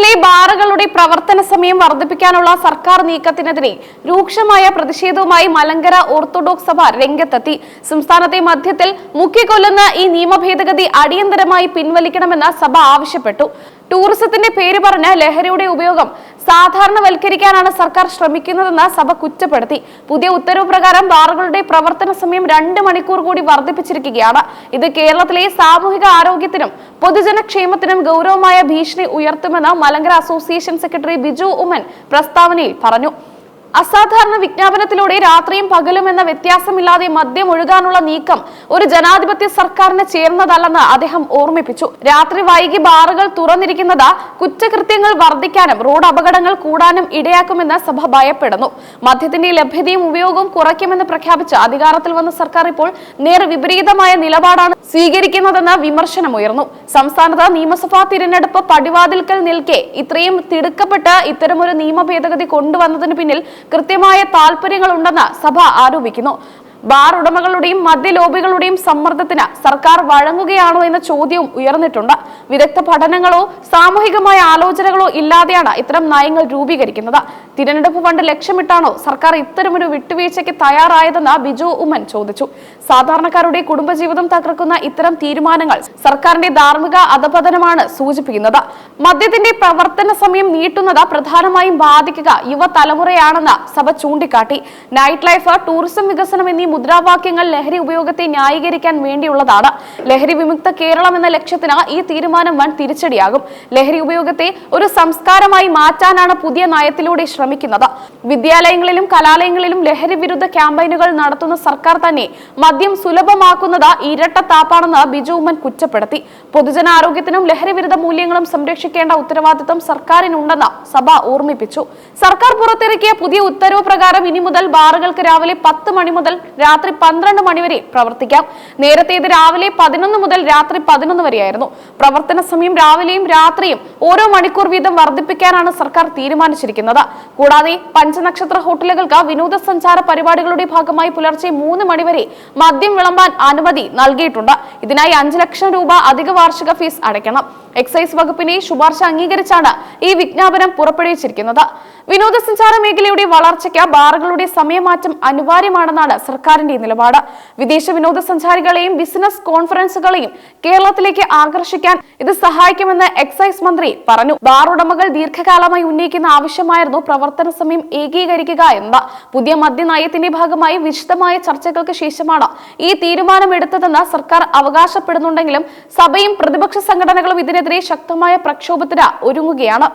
കേരളത്തിലെ ബാറുകളുടെ പ്രവർത്തന സമയം വർദ്ധിപ്പിക്കാനുള്ള സർക്കാർ നീക്കത്തിനെതിരെ രൂക്ഷമായ പ്രതിഷേധവുമായി മലങ്കര ഓർത്തഡോക്സ് സഭ രംഗത്തെത്തി. സംസ്ഥാനത്തെ മധ്യത്തിൽ മുക്കിക്കൊല്ലുന്ന ഈ നിയമ ഭേദഗതി അടിയന്തരമായി പിൻവലിക്കണമെന്ന് സഭ ആവശ്യപ്പെട്ടു. ടൂറിസത്തിന്റെ പേര് പറഞ്ഞ് ലഹരിയുടെ ഉപയോഗം സാധാരണവൽക്കരിക്കാനാണ് സർക്കാർ ശ്രമിക്കുന്നതെന്ന് സഭ കുറ്റപ്പെടുത്തി. പുതിയ ഉത്തരവ് പ്രകാരം ബാറുകളുടെ പ്രവർത്തന സമയം രണ്ട് മണിക്കൂർ കൂടി വർദ്ധിപ്പിച്ചിരിക്കുകയാണ്. ഇത് കേരളത്തിലെ സാമൂഹിക ആരോഗ്യത്തിനും പൊതുജനക്ഷേമത്തിനും ഗൗരവമായ ഭീഷണി ഉയർത്തുമെന്ന് മലങ്കര അസോസിയേഷൻ സെക്രട്ടറി ബിജു ഉമ്മൻ പ്രസ്താവനയിൽ പറഞ്ഞു. അസാധാരണ വിജ്ഞാപനത്തിലൂടെ രാത്രിയും പകലും എന്ന വ്യത്യാസമില്ലാതെ മദ്യം ഒഴുകാനുള്ള നീക്കം ഒരു ജനാധിപത്യ സർക്കാരിന് ചേർന്നതല്ലെന്ന് അദ്ദേഹം ഓർമ്മിപ്പിച്ചു. രാത്രി വൈകി ബാറുകൾ തുറന്നിരിക്കുന്നത് കുറ്റകൃത്യങ്ങൾ വർദ്ധിക്കാനും റോഡ് അപകടങ്ങൾ കൂടാനും ഇടയാക്കുമെന്ന് സഭ ഭയപ്പെടുന്നു. മദ്യത്തിന്റെ ലഭ്യതയും ഉപയോഗവും കുറയ്ക്കുമെന്ന് പ്രഖ്യാപിച്ച് അധികാരത്തിൽ വന്ന സർക്കാർ ഇപ്പോൾ നേർ വിപരീതമായ നിലപാടാണ് സ്വീകരിക്കുന്നതെന്ന് വിമർശനമുയർന്നു. സംസ്ഥാനത്ത് നിയമസഭാ തിരഞ്ഞെടുപ്പ് പടിവാതിൽക്കൽ നിൽക്കെ ഇത്രയും തിടുക്കപ്പെട്ട് ഇത്തരമൊരു നിയമ ഭേദഗതി കൊണ്ടുവന്നതിന് പിന്നിൽ കൃത്യമായ താല്പര്യങ്ങളുണ്ടെന്ന് സഭ ആരോപിക്കുന്നു. ബാർ ഉടമകളുടെയും മദ്യ ലോബികളുടെയും സമ്മർദ്ദത്തിന് സർക്കാർ വഴങ്ങുകയാണോ എന്ന ചോദ്യവും ഉയർന്നിട്ടുണ്ട്. വിദഗ്ധ പഠനങ്ങളോ സാമൂഹികമായ ആലോചനകളോ ഇല്ലാതെയാണ് ഇത്തരം നയങ്ങൾ രൂപീകരിക്കുന്നത്. തിരഞ്ഞെടുപ്പ് ഫണ്ട് ലക്ഷ്യമിട്ടാണോ സർക്കാർ ഇത്തരമൊരു വിട്ടുവീഴ്ചയ്ക്ക് തയ്യാറായതെന്ന് ബിജു ഉമ്മൻ ചോദിച്ചു. സാധാരണക്കാരുടെ കുടുംബജീവിതം തകർക്കുന്ന ഇത്തരം തീരുമാനങ്ങൾ സർക്കാരിന്റെ ധാർമ്മിക അധപതനമാണ് സൂചിപ്പിക്കുന്നത്. മദ്യത്തിന്റെ പ്രവർത്തന സമയം നീട്ടുന്നത് പ്രധാനമായും ബാധിക്കുക യുവതലമുറയാണെന്ന് സഭ ചൂണ്ടിക്കാട്ടി. നൈറ്റ് ലൈഫ് ടൂറിസം വികസനം എന്നീ മുദ്രാവാക്യങ്ങൾ ലഹരി ഉപയോഗത്തെ ന്യായീകരിക്കാൻ വേണ്ടിയുള്ളതാണ്. ലഹരി വിമുക്ത കേരളം എന്ന ലക്ഷ്യത്തിന് ഈ തീരുമാനം വൻ തിരിച്ചടിയാകും. ലഹരി ഉപയോഗത്തെ ഒരു സംസ്കാരമായി മാറ്റാനാണ് പുതിയ നയത്തിലൂടെ ശ്രമിക്കുന്നത്. വിദ്യാലയങ്ങളിലും കലാലയങ്ങളിലും ലഹരി വിരുദ്ധ ക്യാമ്പയിനുകൾ നടത്തുന്ന സർക്കാർ തന്നെ മദ്യം സുലഭമാക്കുന്നത് ഇരട്ടത്താപ്പാണെന്ന് ബിജു ഉമ്മൻ കുറ്റപ്പെടുത്തി. പൊതുജനാരോഗ്യത്തിനും ലഹരിവിരുദ്ധ മൂല്യങ്ങളും സംരക്ഷിക്കേണ്ട ഉത്തരവാദിത്തം സർക്കാരിനുണ്ടെന്ന് സഭ ഓർമ്മിപ്പിച്ചു. സർക്കാർ പുറത്തിറക്കിയ പുതിയ ഉത്തരവ് പ്രകാരം ഇനി മുതൽ ബാറുകൾക്ക് രാവിലെ പത്ത് മണി മുതൽ രാത്രി പന്ത്രണ്ട് മണി വരെ പ്രവർത്തിക്കാം. നേരത്തെ ഇത് രാവിലെ പതിനൊന്ന് മുതൽ രാത്രി പതിനൊന്ന് വരെയായിരുന്നു. പ്രവർത്തന സമയം രാവിലെയും രാത്രിയും ഓരോ മണിക്കൂർ വീതം വർദ്ധിപ്പിക്കാനാണ് സർക്കാർ തീരുമാനിച്ചിരിക്കുന്നത്. കൂടാതെ പഞ്ചനക്ഷത്ര ഹോട്ടലുകൾക്ക് വിനോദസഞ്ചാര പരിപാടികളുടെ ഭാഗമായി പുലർച്ചെ മൂന്ന് മണിവരെ മദ്യം വിളമ്പാൻ അനുമതി നൽകിയിട്ടുണ്ട്. ഇതിനായി അഞ്ച് ലക്ഷം രൂപ അധിക വാർഷിക ഫീസ് അടയ്ക്കണം. എക്സൈസ് വകുപ്പിനെ ശുപാർശ അംഗീകരിച്ചാണ് ഈ വിജ്ഞാപനം പുറപ്പെടുവിച്ചിരിക്കുന്നത്. വിനോദസഞ്ചാര മേഖലയുടെ വളർച്ചയ്ക്ക് ബാറുകളുടെ സമയമാറ്റം അനിവാര്യമാണെന്നാണ് സർക്കാരിന്റെ നിലപാട്. വിദേശ വിനോദസഞ്ചാരികളെയും ബിസിനസ് കോൺഫറൻസുകളെയും കേരളത്തിലേക്ക് ആകർഷിക്കാൻ ഇത് സഹായിക്കുമെന്ന് എക്സൈസ് മന്ത്രി പറഞ്ഞു. ബാർ ഉടമകൾ ദീർഘകാലമായി ഉന്നയിക്കുന്ന ആവശ്യമായിരുന്നു പ്രവർത്തന സമയം ഏകീകരിക്കുക എന്നത്. പുതിയ മദ്യനയത്തിന്റെ ഭാഗമായി വിശദമായ ചർച്ചകൾക്ക് ശേഷമാണ് ഈ തീരുമാനമെടുത്തതെന്ന് സർക്കാർ അവകാശപ്പെടുന്നുണ്ടെങ്കിലും സഭയും പ്രതിപക്ഷ സംഘടനകളും ഇതിനെതിരെ ശക്തമായ പ്രക്ഷോഭത്തിന് ഒരുങ്ങുകയാണ്.